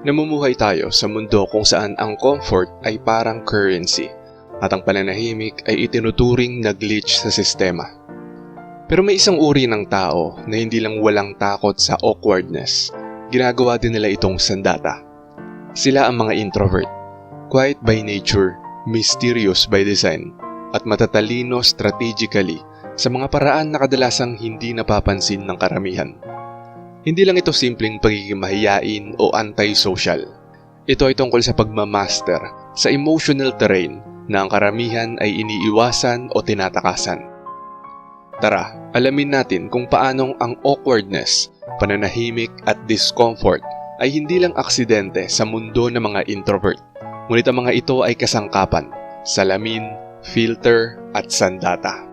Namumuhay tayo sa mundo kung saan ang comfort ay parang currency at ang pananahimik ay itinuturing na glitch sa sistema. Pero may isang uri ng tao na hindi lang walang takot sa awkwardness, ginagawa din nila itong sandata. Sila ang mga introvert, quiet by nature, mysterious by design, at matatalino strategically sa mga paraan na kadalasang hindi napapansin ng karamihan. Hindi lang ito simpleng pagiging mahiyain o anti-social. Ito ay tungkol sa pagmamaster sa emotional terrain na ang karamihan ay iniiwasan o tinatakasan. Tara, alamin natin kung paanong ang awkwardness, pananahimik at discomfort ay hindi lang aksidente sa mundo ng mga introvert. Ngunit ang mga ito ay kasangkapan, salamin, filter at sandata.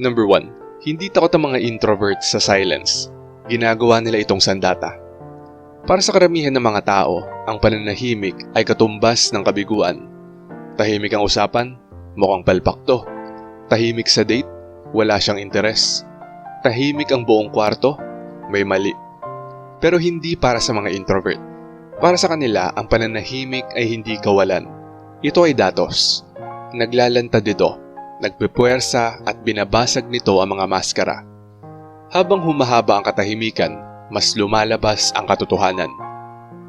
Number 1. Hindi takot ang mga introvert sa silence. Ginagawa nila itong sandata. Para sa karamihan ng mga tao, ang pananahimik ay katumbas ng kabiguan. Tahimik ang usapan, mukhang palpak to. Tahimik sa date, wala siyang interes. Tahimik ang buong kwarto, may mali. Pero hindi para sa mga introvert. Para sa kanila, ang pananahimik ay hindi kawalan. Ito ay datos. Naglalantad ito nagpipwersa at binabasag nito ang mga maskara. Habang humahaba ang katahimikan, mas lumalabas ang katotohanan.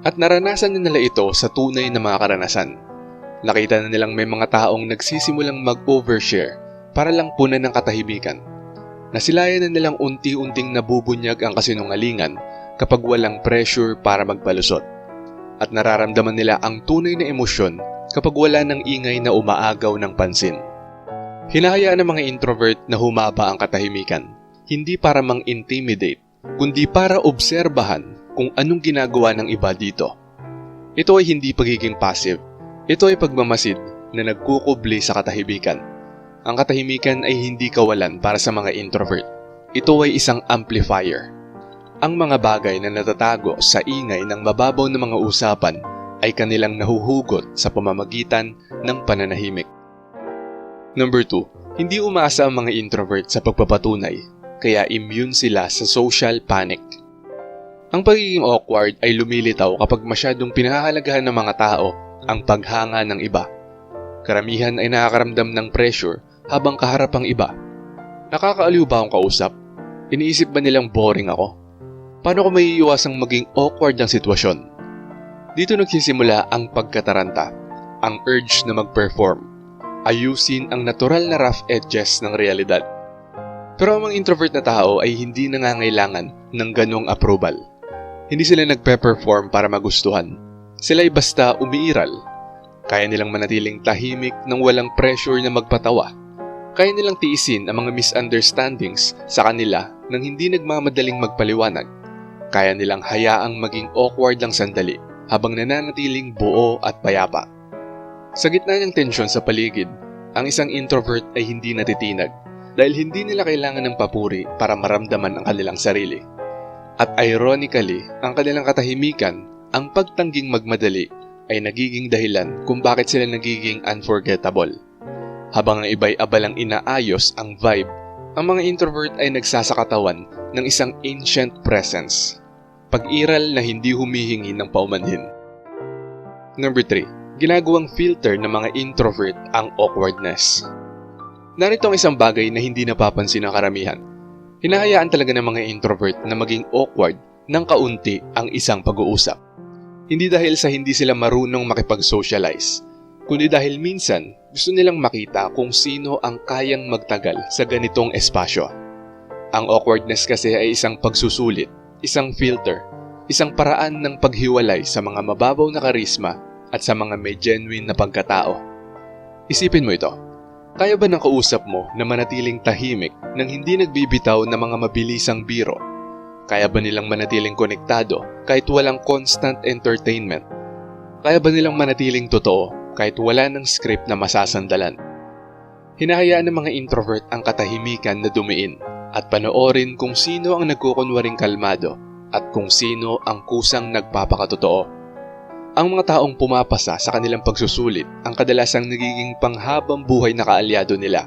At naranasan na nila ito sa tunay na mga karanasan. Nakita na nilang may mga taong nagsisimulang mag-overshare para lang punan ng katahimikan. Nasilayan na nilang unti-unting nabubunyag ang kasinungalingan kapag walang pressure para magpalusot. At nararamdaman nila ang tunay na emosyon kapag wala ng ingay na umaagaw ng pansin. Hinahayaan ng mga introvert na humaba ang katahimikan, hindi para mang-intimidate, kundi para obserbahan kung anong ginagawa ng iba dito. Ito ay hindi pagiging passive, ito ay pagmamasid na nagkukubli sa katahimikan. Ang katahimikan ay hindi kawalan para sa mga introvert. Ito ay isang amplifier. Ang mga bagay na natatago sa ingay ng mababaw na mga usapan ay kanilang nahuhugot sa pamamagitan ng pananahimik. Number 2, hindi umasa ang mga introvert sa pagpapatunay, kaya immune sila sa social panic. Ang pagiging awkward ay lumilitaw kapag masyadong pinahahalagahan ng mga tao ang paghanga ng iba. Karamihan ay nakakaramdam ng pressure habang kaharap ang iba. Nakakaaliw ba akong kausap? Iniisip ba nilang boring ako? Paano ko may iiwasang maging awkward ang sitwasyon? Dito nagsisimula ang pagkataranta, ang urge na mag-perform ayusin ang natural na rough edges ng realidad. Pero ang mga introvert na tao ay hindi nangangailangan ng ganong approval. Hindi sila nagpe-perform para magustuhan. Sila ay basta umiiral. Kaya nilang manatiling tahimik nang walang pressure na magpatawa. Kaya nilang tiisin ang mga misunderstandings sa kanila nang hindi nagmamadaling magpaliwanag. Kaya nilang hayaang maging awkward lang sandali habang nananatiling buo at payapa. Sa gitna ng tensyon sa paligid, ang isang introvert ay hindi natitinag dahil hindi nila kailangan ng papuri para maramdaman ang kanilang sarili. At ironically, ang kanilang katahimikan, ang pagtangging magmadali, ay nagiging dahilan kung bakit sila nagiging unforgettable. Habang ang iba'y abalang inaayos ang vibe, ang mga introvert ay nagsasakatawan ng isang ancient presence. Pag-iral na hindi humihingi ng paumanhin. Number 3 ginagawang filter ng mga introvert ang awkwardness. Narito ang isang bagay na hindi napapansin ng karamihan. Hinahayaan talaga ng mga introvert na maging awkward ng kaunti ang isang pag-uusap. Hindi dahil sa hindi sila marunong makipag-socialize, kundi dahil minsan gusto nilang makita kung sino ang kayang magtagal sa ganitong espasyo. Ang awkwardness kasi ay isang pagsusulit, isang filter, isang paraan ng paghiwalay sa mga mababaw na karisma at sa mga may genuine na pagkatao. Isipin mo ito. Kaya ba ng kausap mo na manatiling tahimik nang hindi nagbibitaw ng mga mabilisang biro? Kaya ba nilang manatiling konektado kahit walang constant entertainment? Kaya ba nilang manatiling totoo kahit wala ng script na masasandalan? Hinahayaan ng mga introvert ang katahimikan na dumiin at panoorin kung sino ang nagkukunwaring kalmado at kung sino ang kusang nagpapakatotoo. Ang mga taong pumapasa sa kanilang pagsusulit ang kadalasang nagiging panghabang buhay na kaalyado nila.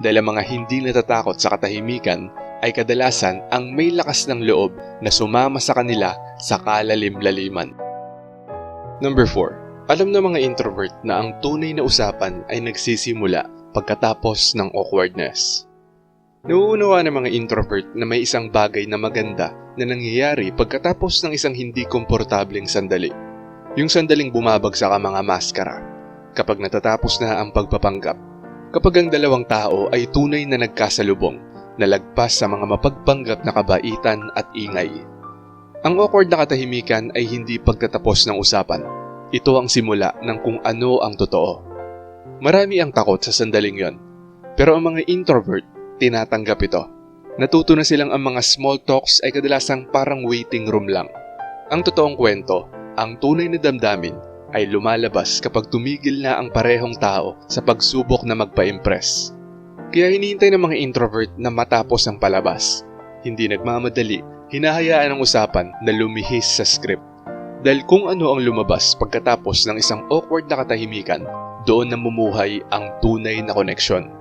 dahil ang mga hindi natatakot sa katahimikan ay kadalasan ang may lakas ng loob na sumama sa kanila sa kalalim-laliman. Number 4. Alam ng mga introvert na ang tunay na usapan ay nagsisimula pagkatapos ng awkwardness. Nauunawa ng mga introvert na may isang bagay na maganda na nangyayari pagkatapos ng isang hindi komportableng sandali. Yung sandaling bumabagsak ang mga maskara. Kapag natatapos na ang pagpapanggap. Kapag ang dalawang tao ay tunay na nagkasalubong, nalagpas sa mga mapagpanggap na kabaitan at ingay. Ang awkward na katahimikan ay hindi pagtatapos ng usapan. Ito ang simula ng kung ano ang totoo. Marami ang takot sa sandaling yon. Pero ang mga introvert tinatanggap ito. Natuto na silang ang mga small talks ay kadalasang parang waiting room lang. Ang totoong kwento, ang tunay na damdamin ay lumalabas kapag tumigil na ang parehong tao sa pagsubok na magpa-impress. Kaya hinihintay ng mga introvert na matapos ang palabas. Hindi nagmamadali, hinahayaan ang usapan na lumihis sa script. Dahil kung ano ang lumabas pagkatapos ng isang awkward na katahimikan, doon namumuhay ang tunay na koneksyon.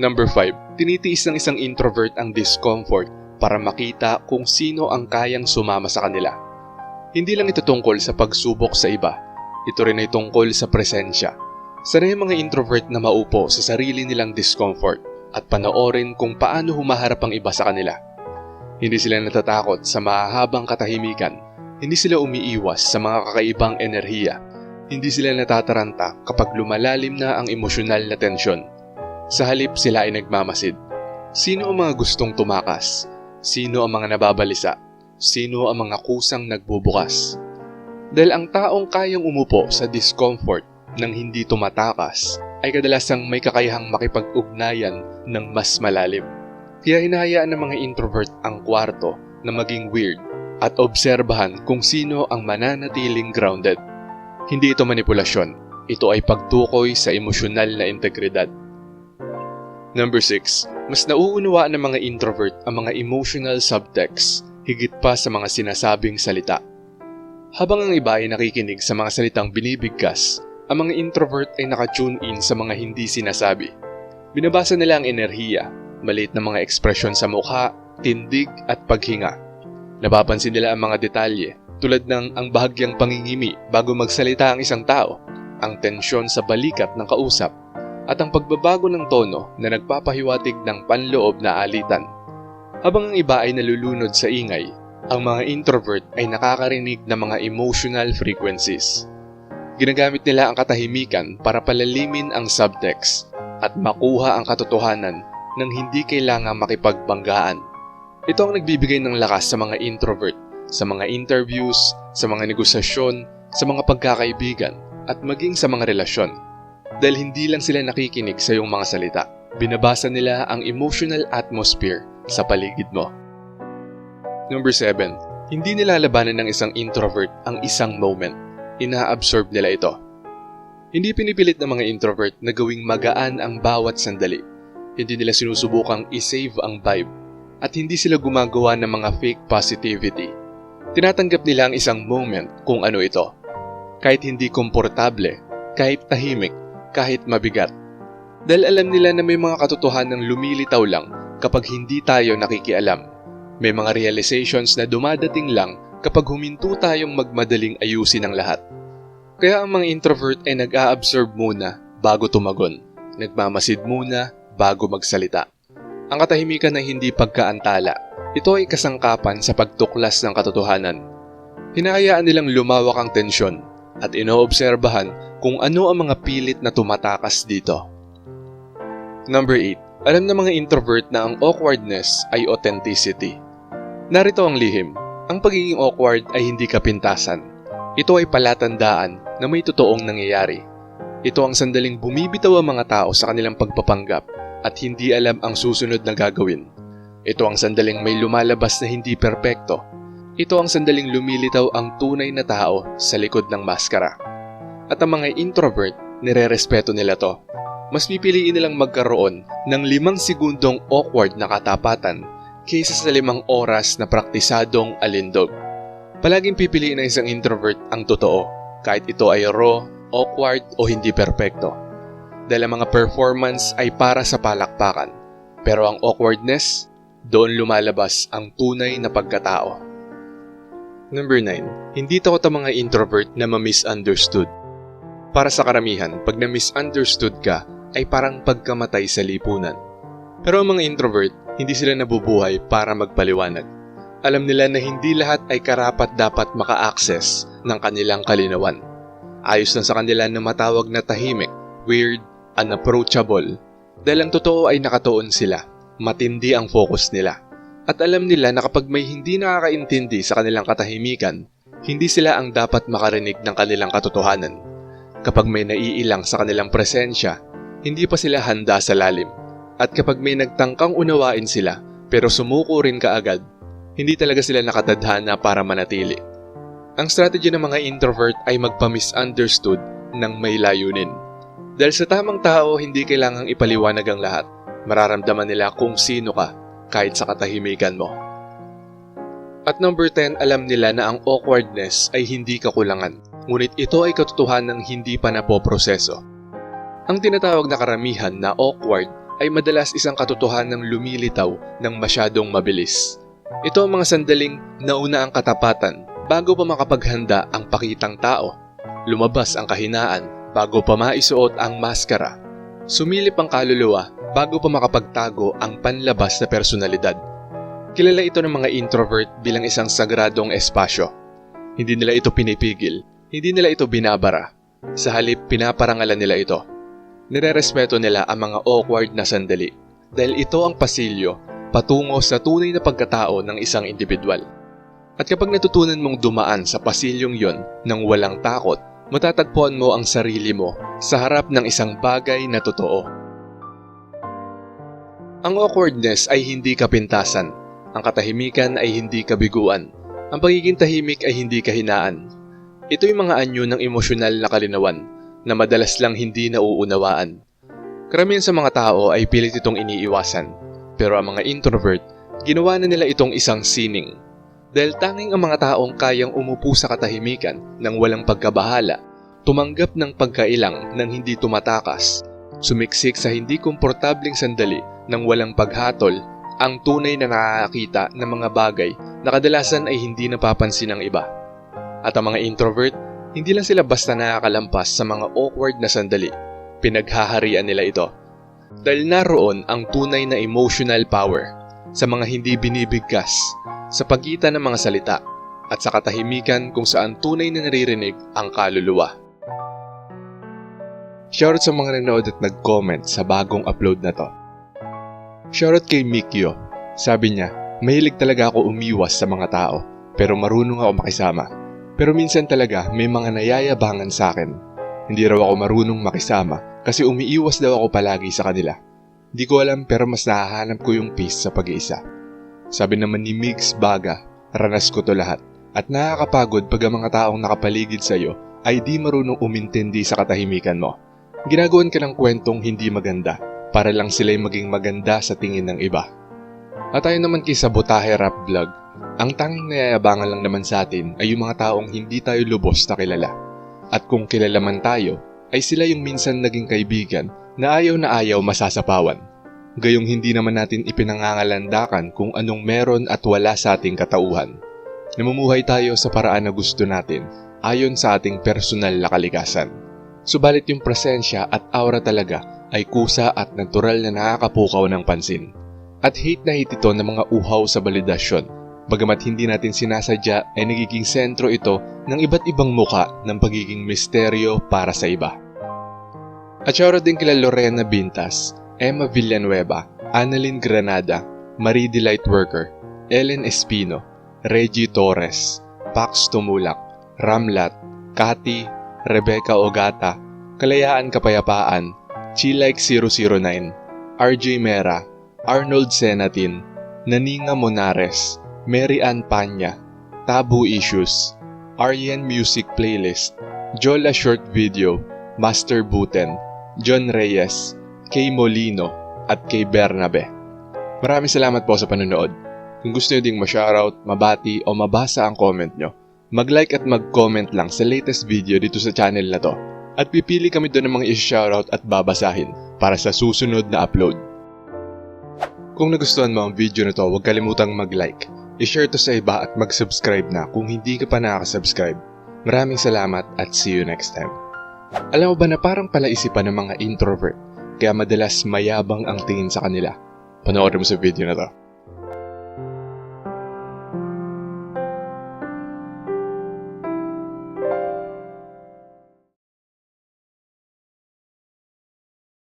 Number 5. Tinitiis ng isang introvert ang discomfort para makita kung sino ang kayang sumama sa kanila. Hindi lang ito tungkol sa pagsubok sa iba, ito rin ay tungkol sa presensya. Sanay mga introvert na maupo sa sarili nilang discomfort at panoorin kung paano humaharap ang iba sa kanila. Hindi sila natatakot sa mahahabang katahimikan, hindi sila umiiwas sa mga kakaibang enerhiya, hindi sila natataranta kapag lumalalim na ang emosyonal na tensyon sa halip sila ay nagmamasid. Sino ang mga gustong tumakas? Sino ang mga nababalisa? Sino ang mga kusang nagbubukas? Dahil ang taong kayang umupo sa discomfort ng hindi tumatakas ay kadalasang may kakayahang makipag-ugnayan ng mas malalim. Kaya hinahayaan ng mga introvert ang kwarto na maging weird at obserbahan kung sino ang mananatiling grounded. Hindi ito manipulasyon, ito ay pagtukoy sa emosyonal na integridad. Number 6. Mas nauunawaan ng mga introvert ang mga emotional subtext higit pa sa mga sinasabing salita. Habang ang iba ay nakikinig sa mga salitang binibigkas, ang mga introvert ay nakatune in sa mga hindi sinasabi. Binabasa nila ang enerhiya, maliit na mga ekspresyon sa mukha, tindig at paghinga. Napapansin nila ang mga detalye tulad ng ang bahagyang pangingimi bago magsalita ang isang tao, ang tensyon sa balikat ng kausap, at ang pagbabago ng tono na nagpapahiwatig ng panloob na alitan. Habang ang iba ay nalulunod sa ingay, ang mga introvert ay nakakarinig ng mga emotional frequencies. Ginagamit nila ang katahimikan para palalimin ang subtext at makuha ang katotohanan nang hindi kailangang makipagbanggaan. Ito ang nagbibigay ng lakas sa mga introvert, sa mga interviews, sa mga negosasyon, sa mga pagkakaibigan, at maging sa mga relasyon dahil hindi lang sila nakikinig sa iyong mga salita. Binabasa nila ang emotional atmosphere sa paligid mo. Number 7. Hindi nilalabanan ng isang introvert ang isang moment. Ina-absorb nila ito. Hindi pinipilit ng mga introvert na gawing magaan ang bawat sandali. Hindi nila sinusubukang i-save ang vibe. At hindi sila gumagawa ng mga fake positivity. Tinatanggap nila ang isang moment kung ano ito. Kahit hindi komportable, kahit tahimik, kahit mabigat. Dahil alam nila na may mga katotohanan lumilitaw lang kapag hindi tayo nakikialam. May mga realizations na dumadating lang kapag huminto tayong magmadaling ayusin ang lahat. Kaya ang mga introvert ay nag-a-absorb muna bago tumagon. Nagmamasid muna bago magsalita. Ang katahimikan ay hindi pagkaantala. Ito ay kasangkapan sa pagtuklas ng katotohanan. Hinahayaan nilang lumawak ang tensyon at inoobserbahan kung ano ang mga pilit na tumatakas dito. Number 8. Alam ng mga introvert na ang awkwardness ay authenticity. Narito ang lihim. Ang pagiging awkward ay hindi kapintasan. Ito ay palatandaan na may totoong nangyayari. Ito ang sandaling bumibitaw ang mga tao sa kanilang pagpapanggap at hindi alam ang susunod na gagawin. Ito ang sandaling may lumalabas na hindi perpekto. Ito ang sandaling lumilitaw ang tunay na tao sa likod ng maskara. At ang mga introvert, nire-respeto nila to. Mas pipiliin nilang magkaroon ng limang segundong awkward na katapatan kaysa sa limang oras na praktisadong alindog. Palaging pipiliin ng isang introvert ang totoo, kahit ito ay raw, awkward o hindi perpekto. dahil ang mga performance ay para sa palakpakan. Pero ang awkwardness, doon lumalabas ang tunay na pagkatao. Number 9. Hindi takot ang mga introvert na ma-misunderstood. Para sa karamihan, pag na-misunderstood ka, ay parang pagkamatay sa lipunan. Pero ang mga introvert, hindi sila nabubuhay para magpaliwanag. Alam nila na hindi lahat ay karapat dapat maka-access ng kanilang kalinawan. Ayos lang sa kanila na matawag na tahimik, weird, unapproachable. Dahil ang totoo ay nakatuon sila. Matindi ang focus nila. At alam nila na kapag may hindi nakakaintindi sa kanilang katahimikan, hindi sila ang dapat makarinig ng kanilang katotohanan. Kapag may naiilang sa kanilang presensya, hindi pa sila handa sa lalim. At kapag may nagtangkang unawain sila, pero sumuko rin kaagad, hindi talaga sila nakatadhana para manatili. Ang strategy ng mga introvert ay magpa-misunderstood ng may layunin. Dahil sa tamang tao, hindi kailangang ipaliwanag ang lahat. Mararamdaman nila kung sino ka kahit sa katahimikan mo. At number 10, alam nila na ang awkwardness ay hindi kakulangan. Ngunit ito ay katotohanan ng hindi pa napoproseso. Ang tinatawag na karamihan na awkward ay madalas isang katotohanan ng lumilitaw ng masyadong mabilis. Ito ang mga sandaling nauna ang katapatan bago pa makapaghanda ang pakitang tao. Lumabas ang kahinaan bago pa maisuot ang maskara. Sumilip ang kaluluwa bago pa makapagtago ang panlabas na personalidad. Kilala ito ng mga introvert bilang isang sagradong espasyo. Hindi nila ito pinipigil, hindi nila ito binabara. Sa halip, pinaparangalan nila ito. Nirerespeto nila ang mga awkward na sandali dahil ito ang pasilyo patungo sa tunay na pagkatao ng isang individual. At kapag natutunan mong dumaan sa pasilyong yon ng walang takot, matatagpuan mo ang sarili mo sa harap ng isang bagay na totoo. Ang awkwardness ay hindi kapintasan. Ang katahimikan ay hindi kabiguan. Ang pagiging tahimik ay hindi kahinaan. Ito yung mga anyo ng emosyonal na kalinawan na madalas lang hindi nauunawaan. Karamihan sa mga tao ay pilit itong iniiwasan. Pero ang mga introvert, ginawa na nila itong isang sining. Dahil tanging ang mga taong kayang umupo sa katahimikan ng walang pagkabahala, tumanggap ng pagkailang ng hindi tumatakas, sumiksik sa hindi komportabling sandali ng walang paghatol, ang tunay na nakakakita ng mga bagay na kadalasan ay hindi napapansin ng iba. At ang mga introvert, hindi lang sila basta nakakalampas sa mga awkward na sandali, pinaghaharian nila ito. Dahil naroon ang tunay na emotional power sa mga hindi binibigkas sa pagitan ng mga salita at sa katahimikan kung saan tunay na naririnig ang kaluluwa. Shoutout sa mga nanood at nag-comment sa bagong upload na to. Shoutout kay Mikyo. Sabi niya, mahilig talaga ako umiwas sa mga tao, pero marunong ako makisama. Pero minsan talaga may mga nayayabangan sa akin. Hindi raw ako marunong makisama kasi umiiwas daw ako palagi sa kanila. Di ko alam pero mas nahahanap ko yung peace sa pag-iisa. Sabi naman ni Migs Baga, ranas ko to lahat. At nakakapagod pag ang mga taong nakapaligid sa'yo ay di marunong umintindi sa katahimikan mo. Ginagawan ka ng kwentong hindi maganda para lang sila'y maging maganda sa tingin ng iba. At tayo naman kay Sabotahe Rap Vlog, ang tanging nayayabangan lang naman sa atin ay yung mga taong hindi tayo lubos na kilala. At kung kilala man tayo, ay sila yung minsan naging kaibigan na ayaw na ayaw masasapawan. Gayong hindi naman natin ipinangangalandakan kung anong meron at wala sa ating katauhan. Namumuhay tayo sa paraan na gusto natin, ayon sa ating personal na kalikasan. Subalit yung presensya at aura talaga ay kusa at natural na nakakapukaw ng pansin. At hate na hate ito ng mga uhaw sa validasyon. Bagamat hindi natin sinasadya ay nagiging sentro ito ng iba't ibang muka ng pagiging misteryo para sa iba. At shoutout din kila Lorena Bintas, Emma Villanueva, Annalyn Granada, Marie Delight Worker, Ellen Espino, Reggie Torres, Pax Tumulak, Ramlat, Kati, Rebecca Ogata, Kalayaan Kapayapaan, Chilike 009, RJ Mera, Arnold Senatin, Naninga Monares, Mary Ann Panya, Tabu Issues, Aryan Music Playlist, Jola Short Video, Master Buten, John Reyes, Kay Molino, at kay Bernabe. Maraming salamat po sa panonood. Kung gusto nyo ding ma-shoutout, mabati o mabasa ang comment nyo, mag-like at mag-comment lang sa latest video dito sa channel na to. At pipili kami doon ng mga i-shoutout at babasahin para sa susunod na upload. Kung nagustuhan mo ang video na to, huwag kalimutang mag-like, i-share to sa iba at mag-subscribe na kung hindi ka pa nakaka-subscribe. Maraming salamat at see you next time. Alam mo ba na parang palaisipan ng mga introvert, kaya madalas mayabang ang tingin sa kanila? Panoorin mo sa video na to.